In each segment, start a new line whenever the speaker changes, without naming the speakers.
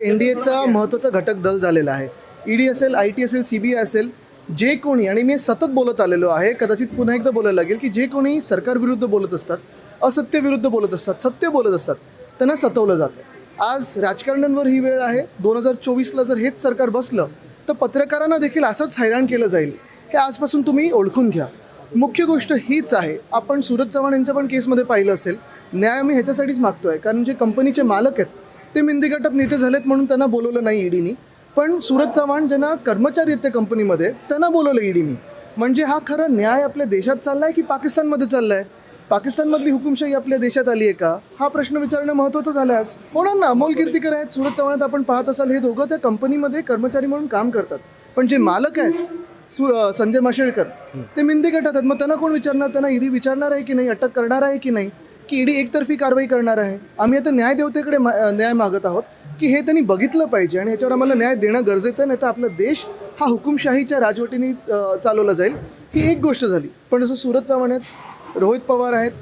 N D एचा महत्त्वाचा घटक दल झालेला आहे. ईडी असेल आय टी असेल सी बी आय असेल जे कोणी आणि मी सतत बोलत आलेलो आहे कदाचित पुन्हा एकदा बोलायला लागेल की जे कोणी सरकारविरुद्ध बोलत असतात असत्यविरुद्ध बोलत असतात सत्य बोलत असतात त्यांना सतवलं जातं. आज राजकारण्यांवर ही वेळ आहे. दोन हजार चोवीसला जर हेच सरकार बसलं तर पत्रकारांना देखील असंच हैराण केलं जाईल. हे आजपासून तुम्ही ओळखून घ्या. मुख्य गोष्ट हीच आहे. आपण सूरज चव्हाण यांच्या पण केसमध्ये पाहिलं असेल. न्याय मी ह्याच्यासाठीच मागतो आहे कारण जे कंपनीचे मालक आहेत ते मिंदी गटात नेते झालेत म्हणून त्यांना बोलवलं नाही ईडीनी. पण सूरज चव्हाण ज्यांना कर्मचारी आहेत त्या कंपनीमध्ये त्यांना बोलवलं ईडीनी. म्हणजे हा खरा न्याय आपल्या देशात चाललाय की पाकिस्तानमध्ये चाललाय? पाकिस्तानमधली हुकुमशाही आपल्या देशात आली आहे का? हा प्रश्न विचारणं महत्त्वाचं झालं कोणांना अमोल कीर्तीकर आहेत सूरज चव्हाण आपण पाहत असाल हे दोघं त्या कंपनीमध्ये कर्मचारी म्हणून काम करतात. पण जे मालक आहेत सु संजय माशेळकर ते मिंदी गटात आहेत. मग त्यांना कोण विचारणार? त्यांना ईडी विचारणार आहे की नाही? अटक करणार आहे की नाही? की ईडी एकतर्फी कारवाई करणार आहे. आम्ही आता न्यायदेवतेकडे मा- न्याय मागत आहोत की हे त्यांनी बघितलं पाहिजे आणि ह्याच्यावर आम्हाला न्याय देणं गरजेचं आहे नाही तर आपला देश हा हुकुमशाहीच्या राजवटीने चालवला जाईल. ही एक गोष्ट झाली. पण जसं सूरज चव्हाण आहेत रोहित पवार आहेत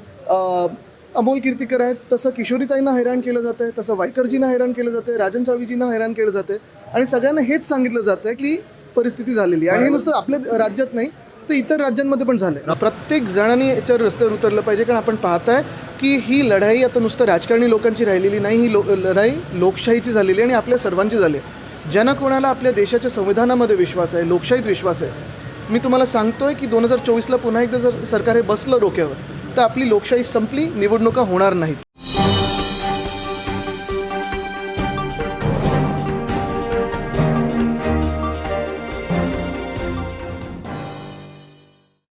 अमोल कीर्तीकर आहेत तसं किशोरीताईंना हैराण केलं जातं आहे तसं वायकरजींना हैराण केलं जातं आहे राजन साळवीजींना हैराण केलं जातं आहे आणि सगळ्यांना हेच सांगितलं जातं आहे की परिस्थिती झालेली आहे. आणि हे नुसतं आपल्या राज्यात नाही तर इतर राज्यांमध्ये पण झालं प्रत्येक जणांनी याच्यावर रस्त्यावर उतरलं पाहिजे कारण आपण पाहताय की ही लढाई आता नुसतं राजकारणी लोकांची राहिलेली नाही ही लो लढाई लोकशाहीची झालेली आहे आणि आपल्या सर्वांची झाली आहे. ज्यांना कोणाला आपल्या देशाच्या संविधानामध्ये विश्वास आहे लोकशाहीत विश्वास आहे मी तुम्हाला सांगतोय की दोन हजार चोवीसला पुन्हा एकदा जर सरकार हे बसलं डोक्यावर तर आपली लोकशाही संपली निवडणुका होणार नाहीत.